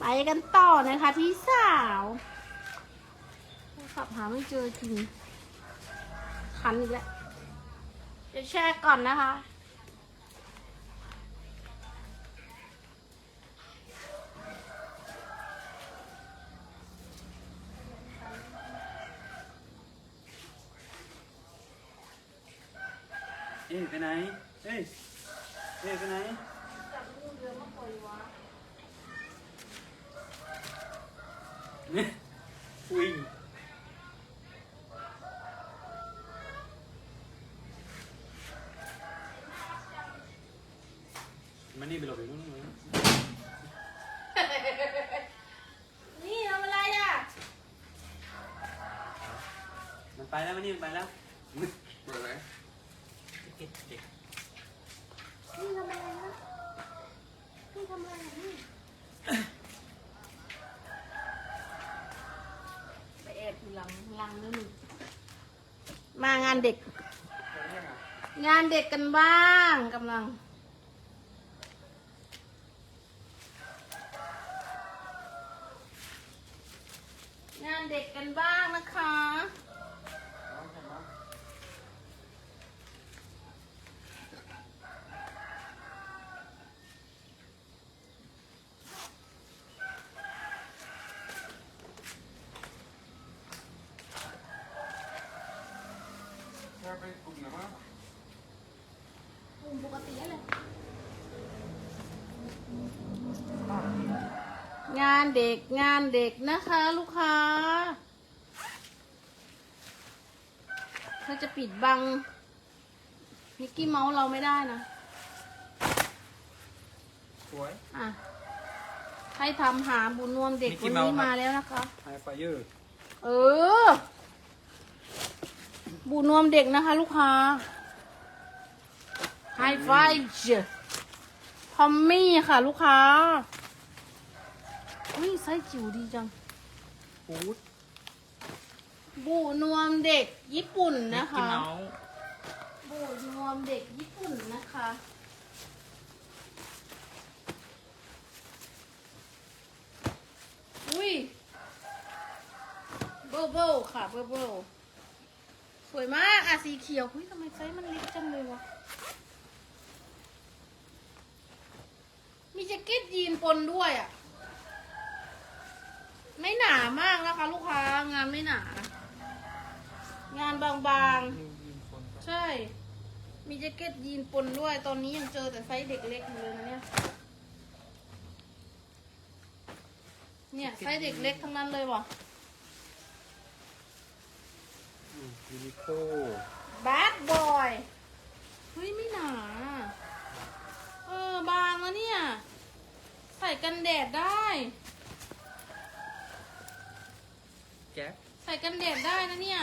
ไปกันต่อนะคะที่สาวโทรศัพท์หาไม่เจอจริงคันอีกแล้วเดี๋ยวแชร์ก่อนนะคะ เอ้ยไปไหน เอ้ยเอ้ยไปไหนเนี่ย วิ่งมันนี่ไปหลบอยู่นู่นเลยนี่ทำอะไรอะ มันไปแล้วมันนี่มันไปแล้วเปิดไหมเด็กเด็กนี่ทำอะไรนะนี่ทำอะไรอะนี่ไปแอบอยู่ หลังหลังนั่นนี่มางานเด็ก งานเด็กกันบ้างกำลัง งานเด็กกันบ้างนะคะ ปกลุ่มนะมั้งกลุ่มปกติอะไรงานเด็กงานเด็กนะคะ ลูกค้าเธอจะปิดบังมิกกี้เมาส์เราไม่ได้นะ สวย อะ ให้ทำหาบุญนวมเด็กคนนี้มาแล้วนะคะ ไฮไฟเยอร์ เออ บุญนวมเด็กนะคะ ลูกค้าไฮไฟทอมมี่ค่ะ ลูกค้าอุ้ยไซส์จิ๋วดีจังฟูดบุนวมเด็กญี่ปุ่นนะคะบุนวมเด็กญี่ปุ่นนะคะอุ้ยเบอร์เบิลค่ะเบอร์เบิลส วยมากอะสีเขียวอุ้ยทำไมไซส์มันเล็กจังเลยวะ มีแจ็คเก็ตยีนปนด้วยอะ ไม่หนามากนะคะลูกค้างานไม่หนา งานบางๆ ใช่ มีแจ็คเก็ตยีนปนด้วย ตอนนี้ยังเจอแต่ไซส์เด็กเล็กอยู่เลยนะเนี่ย เนี่ยไซส์เด็กเล็กทั้งนั้นเลยวะ ยูนิโคบ a ดบอยเฮ้ยไม่หนา เออบางแล้วเนี่ย ใส่กันแดดได้ แก๊ปใส่กันแดดได้นะเนี่ย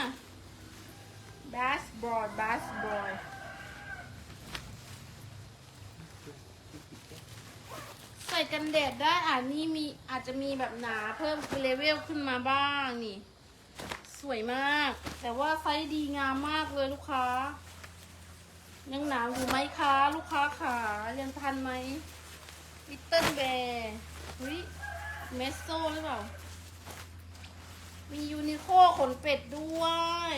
บ a สบอยบ a สบอยใส่กันแดดได้อ่านี่มีอาจจะมีแบบหนาเพิ่มเลเวลขึ้นมาบ้างนี่ สวยมาก แต่ว่าไซส์ดีงามมากเลยลูกค้า ยังหนาวอยู่ไหมคะ ลูกค้าขายังทันไหมลิตเติ้ลแบร์เฮ้ยเมสโซหรือเปล่า มียูนิโคขนเป็ดด้วย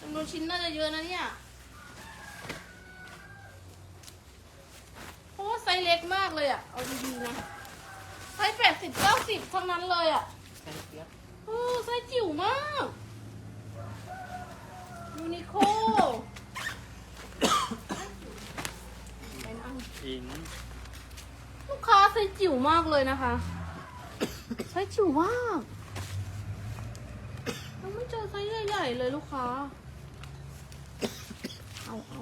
จำนวนชิ้นน่าจะเยอะนะเนี่ยเพราะว่าไซส์เล็กมากเลยอะเอาดีๆนะ ไซส์แปดสิบเก้าสิบเท่านั้นเลยอะใช่เปียกเออไซส์จิ๋วมากยูนิโคไปนั่งอิงลูกค้าไซส์จิ๋วมากเลยนะคะ ไซส์จิ๋วมากยังไม่เจอไซส์ใหญ่ๆเลยลูกค้า เอาเอา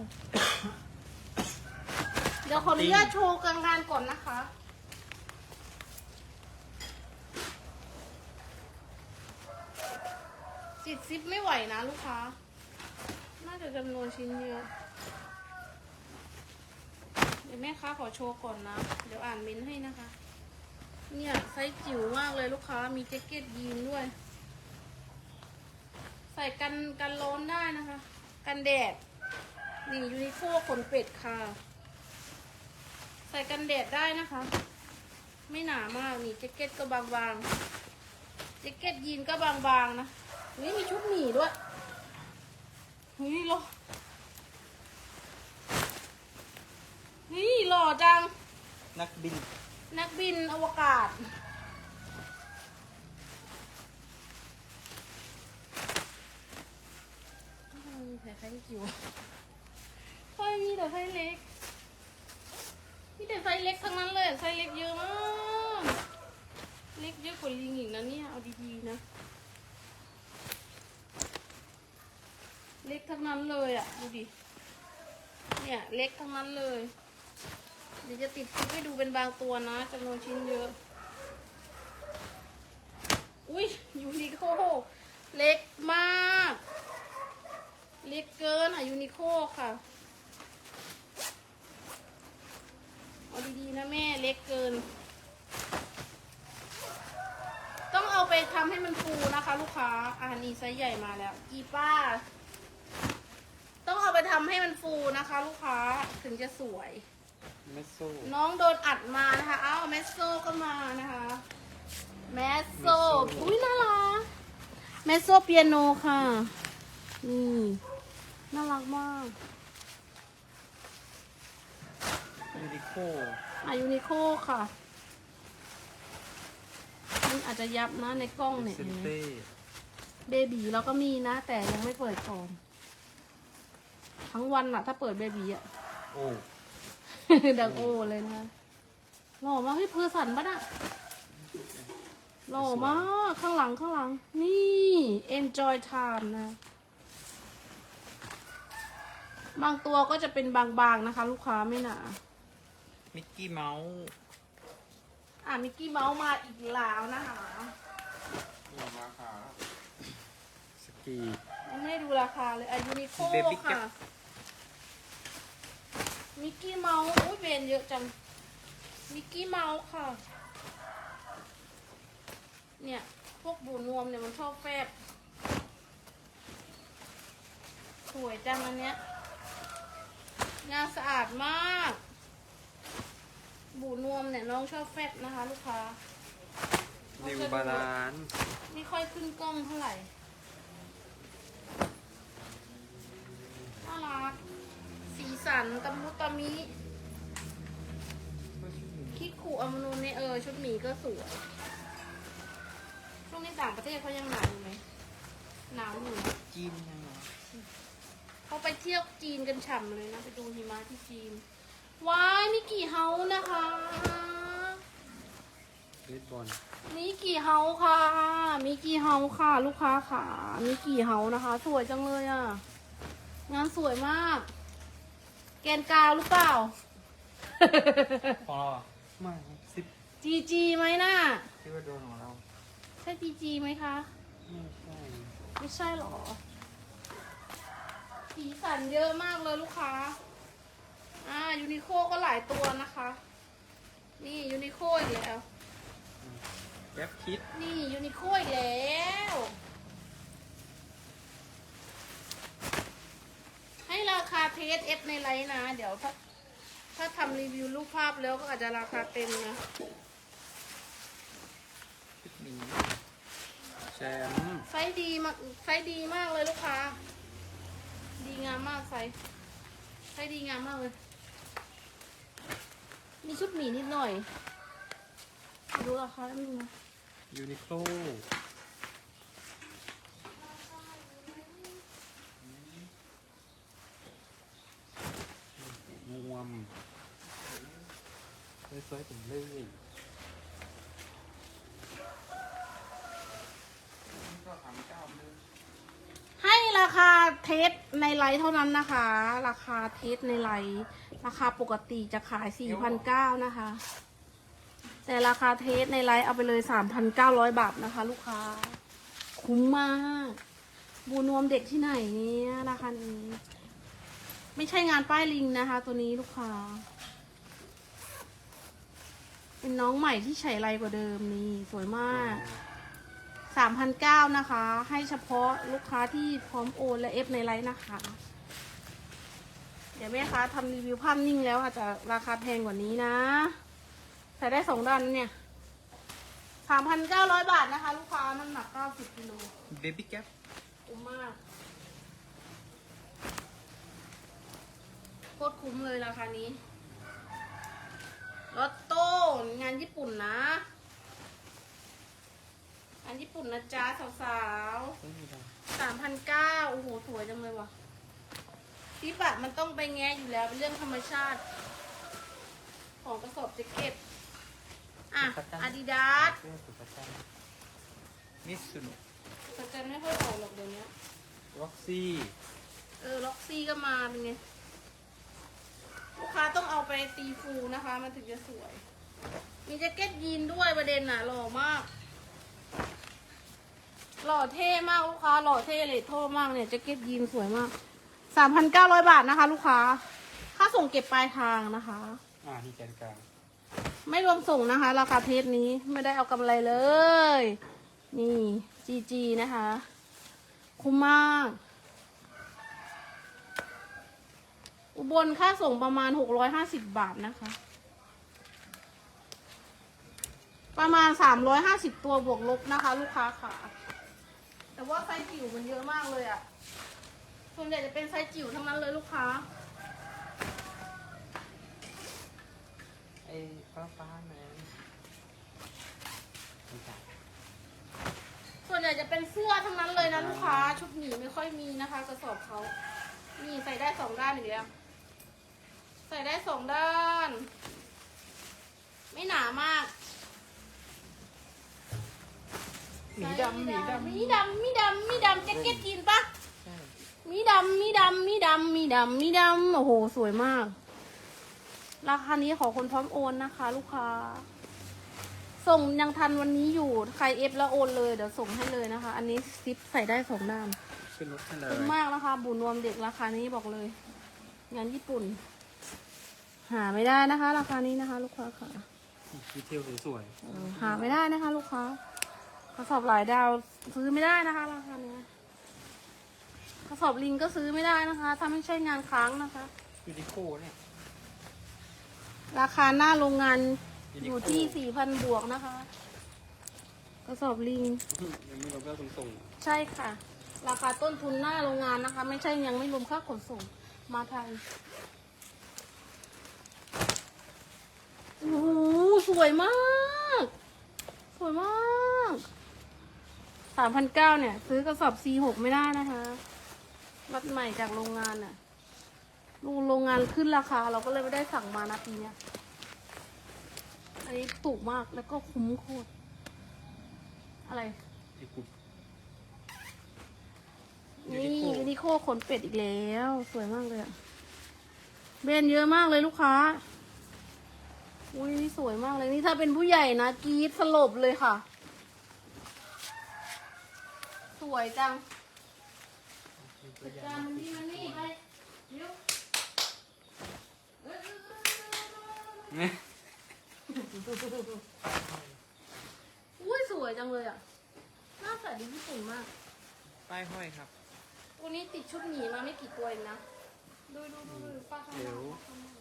เดี๋ยวขออนุญาตโชว์กลางงานก่อนนะคะ จิตซิปไม่ไหวนะลูกค้า น่าจะจำนวนชิ้นเยอะเดี๋ยวแม่ค้าขอโชว์ก่อนนะ เดี๋ยวอ่านเม้นให้นะคะ เนี่ยไซส์จิ๋วมากเลยลูกค้า มีแจ็คเก็ตยีนด้วย ใส่กันกันร้อนได้นะคะ กันแดด นี่ยูนิโคขนเป็ดค่ะ ใส่กันแดดได้นะคะ ไม่หนามาก นี่แจ็คเก็ตก็บางๆแจ็คเก็ตยีนก็บางๆนะ นี่มีชุดหมีด้วยเฮ้ยหล่อนี่หล่อจัง นักบิน นักบินอวกาศ มีแต่ไซส์จิ๋วทำไมมีแต่ไซส์เล็ก มีแต่ไซส์เล็กทั้งนั้นเลยไซส์เล็กเยอะมาก เล็กเยอะกว่าลิงอีกนะเนี่ย เอาดีๆนะ เล็กทั้งนั้นเลยอะดูดิเนี่ยเล็กทั้งนั้นเลย เดี๋ยวจะติดคลิปให้ดูเป็นบางตัวนะจำนวนชิ้นเยอะ อุ้ยยูนิโคเล็กมาก เล็กเกินอะยูนิโคค่ะเอาดีๆนะแม่เล็กเกิน ต้องเอาไปทำให้มันฟูนะคะ ลูกค้าอ่านี่ไซส์ใหญ่มาแล้วอีป้า ต้องเอาไปทำให้มันฟูนะคะ ลูกค้าถึงจะสวยเมสโซน้องโดนอัดมานะคะ เอ้าแมสโซก็มานะคะ แมสโซอุ้ยน่ารัก แมสโซเปียโนค่ะ นี่ น่ารักมาก ยูนิโคอายูนิโคค่ะนี่อาจจะยับนะในกล้องเนี่ยเซเห็นนไหมเต้เบบีเราก็มีนะ แต่ยังไม่เปิดก่อน ทั้งวันอะถ้าเปิดเบบีอะ โอ้ดังโอเลยนะหล่อมากเฮ้ยเพอร์สันปะน่ะหล่อมากข้างหลังข้างหลัง นี่ enjoy time นะ บางตัวก็จะเป็นบางๆนะคะ ลูกค้าไม่หนามิกกี้เมาส์อะมิกกี้เมาส์มาอีกแล้วนะคะรวมราคาแล้วสกียังไม่ได้ดูราคาเลยอายูนิโค Baby ค่ะ Gap มิกกี้เมาส์อุ้ยเบนเยอะจัง มิกกี้เมาส์ค่ะ เนี่ย พวกบูนวมเนี่ยมันชอบแฟบ สวยจังอันเนี้ยงานสะอาดมาก บูนวมเนี่ยน้องชอบแฟบนะคะ ลูกค้า นิวบาลานไม่ค่อยขึ้นกล้องเท่าไหร่น่ารัก สีสันตะมุตะมิคิดขู่อมนูนเนี่ยเออ ชุดหมีก็สวย ช่วงนี้ต่างประเทศเขายังหนาวอยู่ไหมหนาวอยู่นะจีนยังเหรอเขาไปเที่ยวจีนกันฉ่ำเลยนะ ไปดูหิมะที่จีน ว้ายมิกี่เฮานะคะเลดบอลมิกี่เฮาค่ะมิกี่เฮาค่ะ ลูกค้าค่ะมิกี่เฮานะคะ สวยจังเลยอะ งานสวยมาก แกนกาวหรือเปล่า ของเราอะไม่สิบ จีจีไหมน่ะที่ว่าโดนของเรา ใช่จีจีไหมคะ ไม่ใช่ ไม่ใช่หรอ สีสันเยอะมากเลยลูกค้า อ่า ยูนิโคก็หลายตัวนะคะ นี่ยูนิโคอีกแล้ว แก๊ปคิด นี่ยูนิโคอีกแล้ว ให้ ราคาเทสเอฟในไลน์นะ เดี๋ยวถ้าถ้าทำรีวิวรูปภาพแล้วก็อาจจะราคาเต็มนะชุดหมีแชมป์ไซส์ดีมากไซส์ดีมากเลยลูกค้า ดีงามมากไซส์ไซส์ดีงามมากเลย มีชุดหมีนิดหน่อย ดูราคาแล้วนึงนะยูนิโคลง วมสวยๆผมเลยนี่ก็ทำเจ้าเลยให้ราคาเทสในไลท์เท่านั้นนะคะ ราคาเทสในไลท์ราคาปกติจะขาย 4,900 นะคะ แต่ราคาเทสในไลท์เอาไปเลย 3,900 บาทนะคะ ลูกค้า คุ้มมาก บูนวมเด็กที่ไหนเนี่ยราคานี้ ไม่ใช่งานป้ายลิงนะคะ ตัวนี้ลูกค้า เป็นน้องใหม่ที่ใช้ไรกว่าเดิมนี่สวยมากสามพันเก้านะคะ ให้เฉพาะลูกค้าที่พร้อมโอนและเอฟในไลน์นะคะ เดี๋ยวแม่ค้าทำรีวิวภาพนิ่งแล้วอาจจะราคาแพงกว่านี้นะใส่ได้สองด้านเนี่ยสามพันเก้าร้อยบาทนะคะ ลูกค้าน้ำหนักเก้าสิบกิโลเบบี้แก๊ปคุ้มมาก คตรคุ้มเลยราคานี้รถโต้งานญี่ปุ่นนะงานญี่ปุ่นนะจ๊ะสาวๆไม่มีอะไรสามพันเก้าโอ้โห สวยจังเลยว่ะที่ปะมันต้องไปแงะอยู่แล้วเป็นเรื่องธรรมชาติ ของกระสอบแจ็คเก็ต อะอาดิดาสเสื้อสุดประจันมิสซุโนะสแกนไม่ค่อยออกหรอกเดี๋ยวนี้ร็อกซี่ เออ ล็อกซี่ก็มาเป็นไง ลูกค้าต้องเอาไปตีฟูนะคะ มันถึงจะสวย มีแจ็คเก็ตยีนด้วยประเด็นน่ะหล่อมาก หล่อเท่มากลูกค้าหล่อเท่เลยโทษมากเนี่ยแจ็คเก็ตยีนสวยมากสามพันเก้าร้อยบาทนะคะ ลูกค้า ค่าส่งเก็บปลายทางนะคะ อ่าที่แกนกลางไม่รวมส่งนะคะ ราคาเพจนี้ไม่ได้เอากำไรเลย นี่จีจีนะคะ คุ้มมาก อุบลค่าส่งประมาณหกร้อยห้าสิบบาทนะคะ ประมาณสามร้อยห้าสิบตัวบวกลบนะคะ ลูกค้าค่ะ แต่ว่าไซส์จิ๋วมันเยอะมากเลยอะส่วนใหญ่จะเป็นไซส์จิ๋วทั้งนั้นเลยลูกค้าไอ้ฟ้าฟ้าๆนะไม่ใช่ส่วนใหญ่จะเป็นเสื้อทั้งนั้นเลยนะลูกค้า ชุดหมีไม่ค่อยมีนะคะ กระสอบเขานี่ใส่ได้สองด้านอีกแล้ว ใส่ได้สองด้าน ไม่หนามากหมีดำหมีดำหมีดำหมีดำหมีดำแจ็คเก็ตยีนปะใช่หมีดำหมีดำหมีดำหมีดำหมีดำโอ้โห สวยมาก ราคานี้ขอคนพร้อมโอนนะคะ ลูกค้า ส่งยังทันวันนี้อยู่ ใครเอฟแล้วโอนเลย เดี๋ยวส่งให้เลยนะคะ อันนี้ซิปใส่ได้สองด้าน ขึ้นรถให้เลคุ้มยมากนะคะ บุญรวมเด็กราคานี้บอกเลย งานญี่ปุ่น หาไม่ได้นะคะ ราคานี้นะคะ ลูกค้าค่ะดีเทลสวยเออหาไม่ได้นะคะ ลูกค้ากระสอบหลายดาวซื้อไม่ได้นะคะ ราคาเนี้ยกระสอบลิงก็ซื้อไม่ได้นะคะ ถ้าไม่ใช่งานค้างนะคะๆยูนิโคเนี่ย ราคาหน้าโรงงาน Uniqlo อยู่ที่สี่พันบวกนะคะ กระสอบลิง ยังไม่รวมค่าขนส่งใช่ค่ะ ราคาต้นทุนหน้าโรงงานนะคะ ไม่ใช่ยังไม่รวมค่าขนส่งมาไทย โอ้โหสวยมาก สวยมากสามพันเก้าเนี่ย ซื้อกระสอบ C6 ไม่ได้นะคะรัดใหม่จากโรงงานน่ะลูโรงงานขึ้นราคา เราก็เลยไม่ได้สั่งมานะปีเนี้ยอันนี้ถูกมากแล้วก็คุ้มโคตร อะไรไอ้กุ๊บนี่ Uniqlo ยูนิโคขนเป็ดอีกแล้ว สวยมากเลยอะ เบรนด์เยอะมากเลยลูกค้า อุ้ยนี่สวยมากเลยนี่ถ้าเป็นผู้ใหญ่นะกรีดสลบเลยค่ะ สวยจังจัดการมันนี่มันนี่ไปเดี๋ยวเอ้ยเนี่ยอุ้ยสวยจังเลยอะหน้าใสดีญี่ปุ่นมาก ป้ายห้อยครับ ตัวนี้ติดชุดหมีมาไม่กี่ตัวเองนะ ดูดูดูดูป้าข้างหเดี๋น้ายวป้าข้างหน้า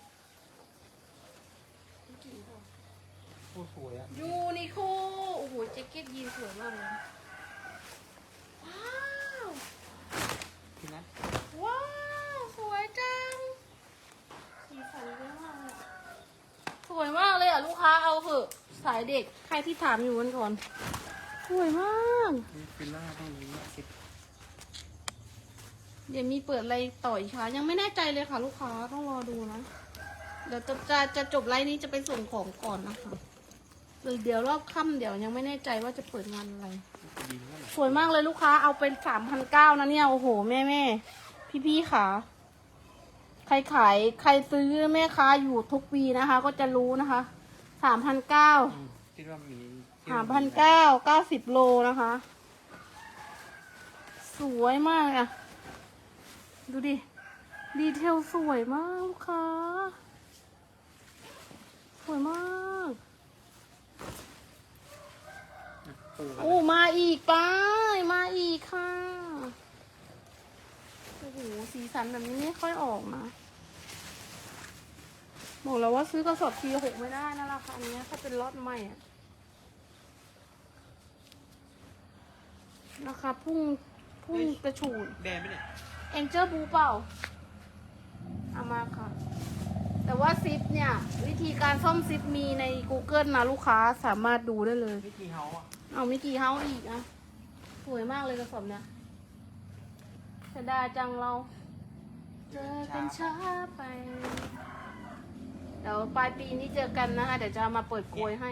ไม่กี่ตัวโคตรสวยอะยูนิโคโอ้โหแจ็คเก็ตยีนสวยมากเลยนะว้าวพี่นัทว้าวสวยจังสีสันเยอะมากเลยอะสวยมากเลยอะลูกค้าเอาเถอะสายเด็กใครที่ถามอยู่วันก่อนสวยมาก นี่ฟิลล่าต้องนี้สิบ เดี๋ยวมีเปิดอะไรต่ออีกคะยังไม่แน่ใจเลยค่ะ ลูกค้าต้องรอดูนะ เดี๋ยวจะจะจะจบไลน์นี้จะไปส่งของก่อนนะคะหรือเดี๋ยวรอบค่ำเดี๋ยวยังไม่แน่ใจว่าจะเปิดงานอะไรดีเท่าไหร่สวยมากเลยลูกค้าเอาเป็นสามพันเก้านะเนี่ย โอ้โห แม่แม่พี่พี่ๆค่ะ ใครขายใครซื้อแม่ค้าอยู่ทุกปีนะคะ ก็จะรู้นะคะสามพันเก้าอืมคิดว่ามีที่สามพันเก้าเก้าสิบโลนะคะ สวยมากอะ ดูดิ ดีเทลสวยมากลูกค้า สวยมาก โอ้มาอีกป้ายมาอีกค่ะ โอ้โห สีสันแบบนี้ไม่ค่อยออกนะบอกแล้วว่าซื้อกระสอบทีหกไม่ได้นะราคาเนี้ยถ้าเป็นล็อตใหม่อะราคาพุ่งพุ่งกระฉูด แดงไหมเนี่ย เอ็นเจอร์บูเปล่าเอามาค่ะ แต่ว่าซิปเนี่ย วิธีการซ่อมซิปมีใน Google นะลูกค้าสามารถดูได้เลยวิธีเฮาอะเอามิกี่เฮาอีกอะสวยมากเลยกระสอบเนี่ยเสียดายจังเรา เจอกันช้าไป เดี๋ยวปลายปีนี้เจอกันนะคะ เดี๋ยวจะเอามาเปิดโกยให้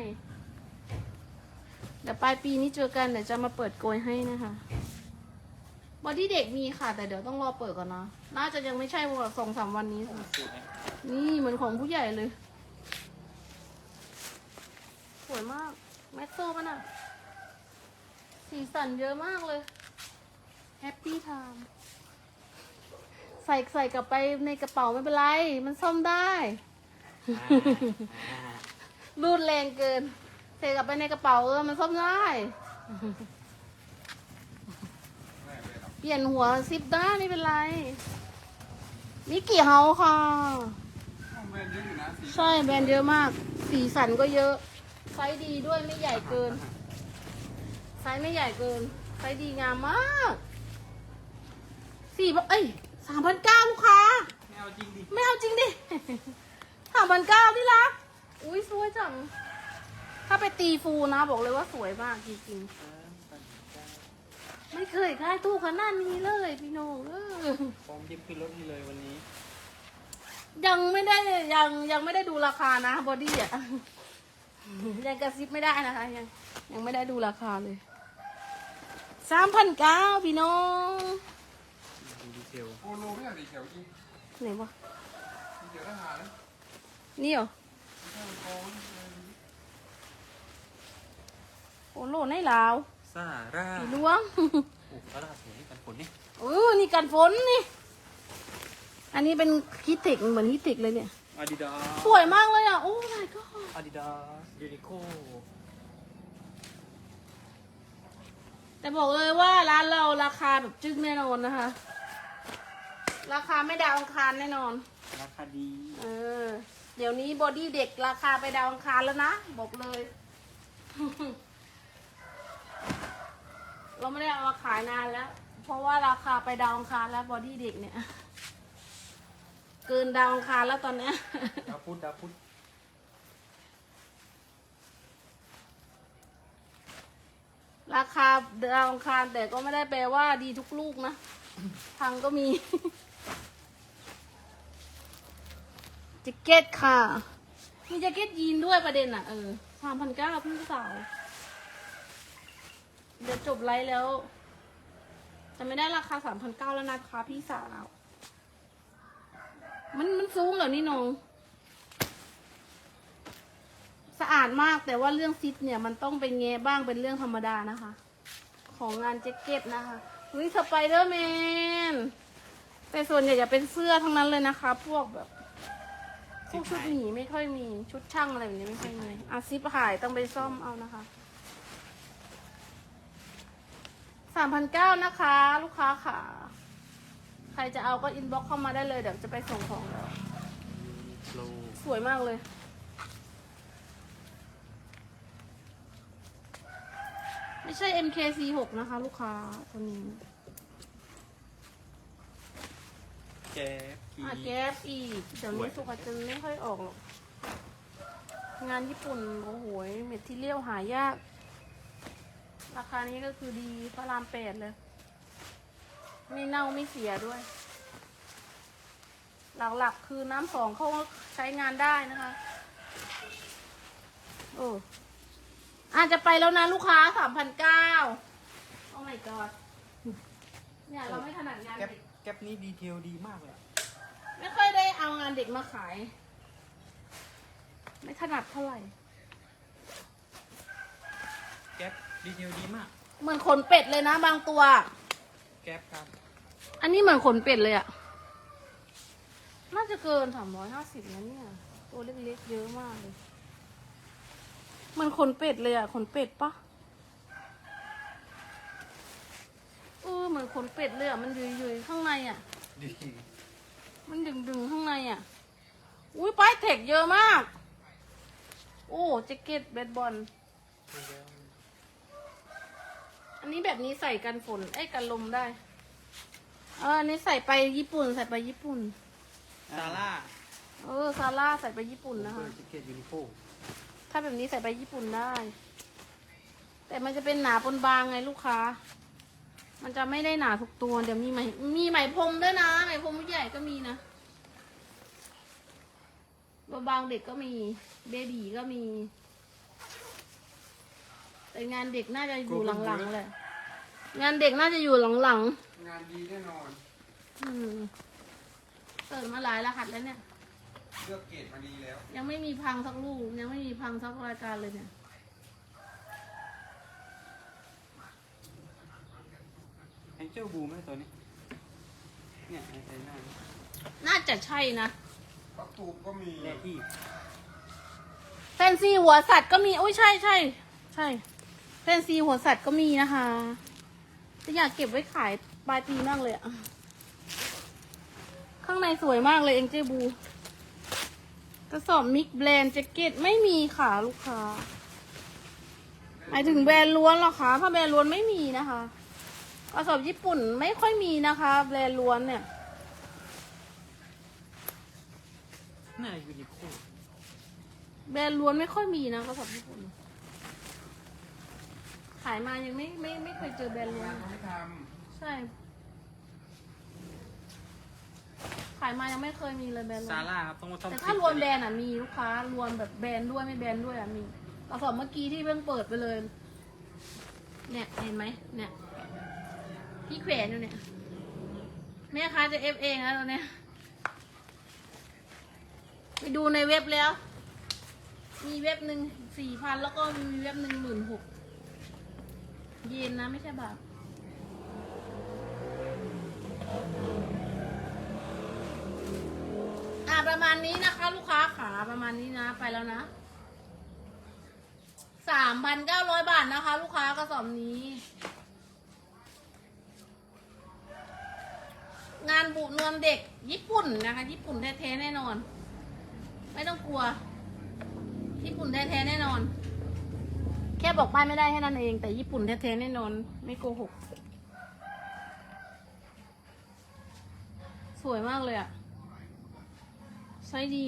เดี๋ยวปลายปีนี้เจอกันเดี๋ยวจะมาเปิดโกยให้นะคะ บอดี้เด็กมีค่ะ แต่เดี๋ยวต้องรอเปิดก่อนนะ น่าจะยังไม่ใช่ว่าสองสามวันนี้ค่ะสูตรเนี่ยนี่เหมือนของผู้ใหญ่เลย สวยมาก แม็กโซมันอะสีสันเยอะมากเลย แฮปปี้ไทม์ใส่ใส่กลับไปในกระเป๋าไม่เป็นไร มันซ่อมได้อ่าอ่ารูดแรงเกิน ใส่กลับไปในกระเป๋าเออ มันซ่อมได้แม่เลยครับเปลี่ยนหัวซิปได้ไม่เป็นไร นี่กี่เฮาค่ะห้องแบรนด์เยอะอยู่นะสีใช่แบรนด์เยอะมาก สีสันก็เยอะ ไซส์ดีด้วยไม่ใหญ่เกิน ไซส์ไม่ใหญ่เกิน ไซส์ดีงามมากสี่เอ้ยสามพันเก้าลูกค้า ไม่เอาจริงดิ ไม่เอาจริงดิสามพันเก้าที่รัก อุ้ยสวยจัง ถ้าไปตีฟูนะ บอกเลยว่าสวยมากจริงๆ ไม่เคยค่ายตู้ขนาดนี้เลยพี่โหนงเออพร้อมยิบขึ้นรถนี่เลยวันนี้ ยังไม่ได้ยังยังไม่ได้ดูราคานะบอดี้อะยังกระซิบไม่ได้นะคะ ยังยังไม่ได้ดูราคาเลยสามพันเก้าพี่น้องดูดีเทลโปโลไม่ใช่สีเขียวจริงไหนวะสีเขียวทหารนะนี่เหรอไม่ใช่โปโลโอโลในลาว ซาร่าสีล้วง โอ้ซาร่าสวยกันฝนนี่เออนี่กันฝนนี่ อันนี้เป็นฮิตเทคเหมือนฮิตเทคเลยเนี่ย อาดิดาสวยมากเลยอะ โอ้ my god อาดิดายูนิโคแต่บอกเลยว่าร้านเราราคาแบบจึ้งแน่นอนนะคะ ราคาไม่ดาวอังคารแน่นอน ราคาดี เออ เดี๋ยวนี้บอดี้เด็กราคาไปดาวอังคารแล้วนะ บอกเลย เราไม่ได้เอามาขายนานแล้ว เพราะว่าราคาไปดาวอังคารแล้วบอดี้เด็กเนี่ย เกินดาวอังคารแล้วตอนเนี้ย ดาวพุธดาวพุธราคาดาวอังคารแต่ก็ไม่ได้แปลว่าดีทุกลูกนะ พังก็มีแจ็คเก็ตค่ะ มีแจ็คเก็ตยีนด้วยประเด็นอะ เออสามพันเก้าพี่สาว เดี๋ยวจบไลฟ์แล้ว จะไม่ได้ราคาสามพันเก้าแล้วนะคะพี่สาว มันมันสูงเหรอนี่น้อง สะอาดมากแต่ว่าเรื่องซิปเนี่ยมันต้องเป็นแงะบ้างเป็นเรื่องธรรมดานะคะ ของงานแจ็คเก็ตนะคะอุ้ยสไปเดอร์แมนแต่ส่วนใหญ่จะเป็นเสื้อทั้งนั้นเลยนะคะ พวกแบบพวกชุดหมีไม่ค่อยมีชุดช่างอะไรแบบนี้ไม่ค่อยมีอาซิปหายต้องไปซ่อมเอานะคะ สามพันเก้านะคะ ลูกค้าค่ะ ใครจะเอาก็อินบ็อกเข้ามาได้เลยเดี๋ยวจะไปส่งของแล้ว โลสวยมากเลย ไม่ใช่ MKC6 นะคะ ลูกค้าตัวนี้แกกีอะแก๊ปอีก เดี๋ยวสวนี้ยสุกาจันไม่ค่อยออกหรอก งานญี่ปุ่น โอ้โหเม็ดที่เลี้ยวหายาก ราคานี้ก็คือดีพระรามแปดเลย ไม่เน่าไม่เสียด้วย หลักๆคือน้ำสองเขาใช้งานได้นะคะ โอ้อาจจะไปแล้วนะลูกค้าสามพันเก้าโอ้ my god เนี่ยเราไม่ถนัดงานแก๊ปเด็กแก๊ปนี้ดีเทลดีมากเลยไม่ค่อยได้เอางานเด็กมาขาย ไม่ถนัดเท่าไหร่ แก๊ป ดีเทลดีมาก เหมือนขนเป็ดเลยนะ บางตัว แก๊ปครับ อันนี้เหมือนขนเป็ดเลยอะน่าจะเกินสามร้อยห้าสิบนะเนี่ย ตัวเล็กๆเยอะมากเลยเหมันขนเป็ดเลยอะขนเป็ดปะเออเหมือนขนเป็ดเลยอะมันยุยๆข้างในอะดีมันดึงๆข้างในอะ่ะอุ้ยป้ายเทคเยอะมาก โอ้แจ็คเก็ตเบสบอลอัน นนี้แบบนี้ใส่กันฝนเอ้ยกันลมได้ เอออันนี้ใส่ไปญี่ปุ่นใส่ไปญี่ปุ่น ซาร่าเออซาร่าใส่ไปญี่ปุ่นนะนะคะคะแจ็คเก็ตยูนิโคถ้าแบบนี้ใส่ไปญี่ปุ่นได้ แต่มันจะเป็นหนาปนบางไงลูกค้า มันจะไม่ได้หนาทุกตัว เดี๋ยวมีไหมมีไหมพรมด้วยนะไหมพรมผู้ใหญ่ก็มีนะบางๆเด็กก็มี เบบีก็มี แต่งานเด็กน่าจะอยู่หลังๆแหละงานเด็กน่าจะอยู่หลังงานดีแน่นอน ๆอืมเปิดมาหลายรหัสแล้วเนี่ย เลือกเกรดมาดีแล้ว ยังไม่มีพังสักลูก ยังไม่มีพังสักรายการเลยเนี่ย แองเจิลบูไหมตัวนี้ เนี่ยไอ้ไอ้หน้านี่น่าจะใช่นะปักตูบก็มีแร่ที่ แฟนซีหัวสัตว์ก็มีโอ้ยใช่ใช่ใช่ แฟนซีหัวสัตว์ก็มีนะคะจะอยากเก็บไว้ขายปลายปีมากเลยอะข้างในสวยมากเลยเอ็งเจบูกระสอบมิกแบรนด์แจ็คเก็ตไม่มีค่ะลูกค้าหมายถึงแบรนด์ล้วนเหรอคะถ้าแบรนด์ล้วนไม่มีนะคะกระสอบญี่ปุ่นไม่ค่อยมีนะคะ แบรนด์ล้วนเนี่ยหน้ายูนิโคแบรนด์ล้วนไม่ค่อยมีนะกระสอบญี่ปุ่นขายมายังไม่ไม่ไม่เคยเจอแบรนด์ล้วนงานเขาไม่ทใช่ ขายมายังไม่เคยมีเลยแบรนด์ล้ซาวนร่าครับต้องมาต้องแต่ถ้ารวมแบรนด์อะมีลูกค้ารวมแบบแบรนด์ด้วยไม่แบรนด์ด้วยอะมีกระสอบเมื่อกี้ที่เพิ่งเปิดไปเลย เนี่ยเห็นไหมเนี่ยพี่แขวนอยู่เนี่ย แม่ค้าจะเอฟเองแล้วตอนเนี้ยไปดูในเว็บแล้ว มีเว็บหนึ่งสี่พันแล้วก็มีเว็บหนึ่งหมื่นหกเยนนะไม่ใช่บาทอ่าประมาณนี้นะคะ ลูกค้าขาประมาณนี้นะไปแล้วนะสามพันเก้าร้อยบาทนะคะ ลูกค้ากระสอบนี้ งานบุนวมเด็กญี่ปุ่นนะคะ ญี่ปุ่นแท้ๆแน่นอน ไม่ต้องกลัว ญี่ปุ่นแท้ๆแน่นอน แค่บอกป้ายไม่ได้แค่นั้นเอง แต่ญี่ปุ่นแท้ๆแน่นอน ไม่โกหก สวยมากเลยอะใช้ดี